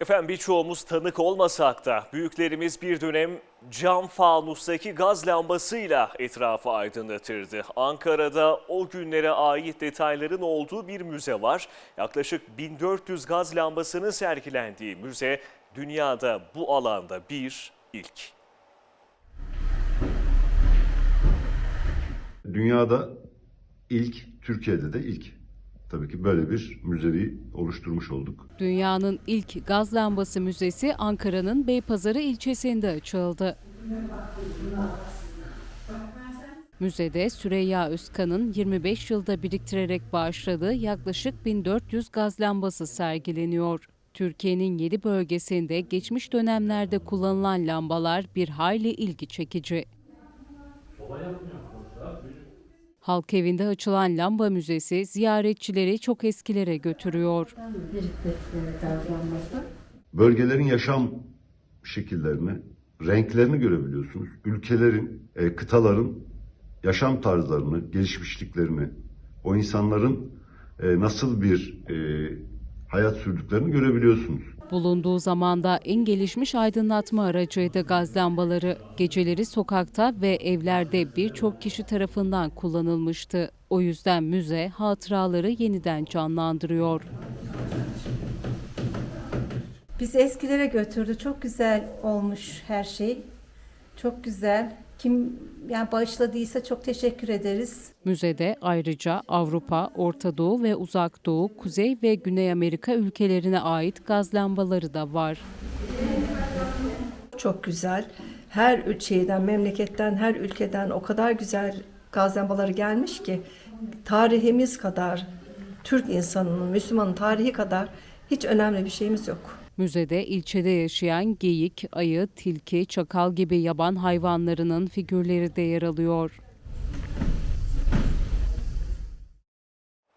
Efendim birçoğumuz tanık olmasak da büyüklerimiz bir dönem cam fanustaki gaz lambasıyla etrafı aydınlatırdı. Ankara'da o günlere ait detayların olduğu bir müze var. Yaklaşık 1400 gaz lambasının sergilendiği müze dünyada bu alanda bir ilk. Dünyada ilk, Türkiye'de de ilk. Tabii ki böyle bir müzeyi oluşturmuş olduk. Dünyanın ilk gaz lambası müzesi Ankara'nın Beypazarı ilçesinde açıldı. Müzede Süreyya Özkan'ın 25 yılda biriktirerek bağışladığı yaklaşık 1400 gaz lambası sergileniyor. Türkiye'nin 7 bölgesinde geçmiş dönemlerde kullanılan lambalar bir hayli ilgi çekici. Halk evinde açılan lamba müzesi ziyaretçileri çok eskilere götürüyor. Bölgelerin yaşam şekillerini, renklerini görebiliyorsunuz. Ülkelerin, e, kıtaların yaşam tarzlarını, gelişmişliklerini, o insanların e, nasıl bir e, hayat sürdüklerini görebiliyorsunuz. Bulunduğu zamanda en gelişmiş aydınlatma aracıydı gaz lambaları. Geceleri sokakta ve evlerde birçok kişi tarafından kullanılmıştı. O yüzden müze hatıraları yeniden canlandırıyor. Bizi eskilere götürdü. Çok güzel olmuş her şey. Çok güzel. Kim yani bağışladıysa çok teşekkür ederiz. Müzede ayrıca Avrupa, Orta Doğu ve Uzak Doğu, Kuzey ve Güney Amerika ülkelerine ait gaz lambaları da var. Çok güzel. Her şeyden, memleketten, her ülkeden o kadar güzel gaz lambaları gelmiş ki tarihimiz kadar, Türk insanının, Müslümanın tarihi kadar hiç önemli bir şeyimiz yok. Müzede ilçede yaşayan geyik, ayı, tilki, çakal gibi yaban hayvanlarının figürleri de yer alıyor.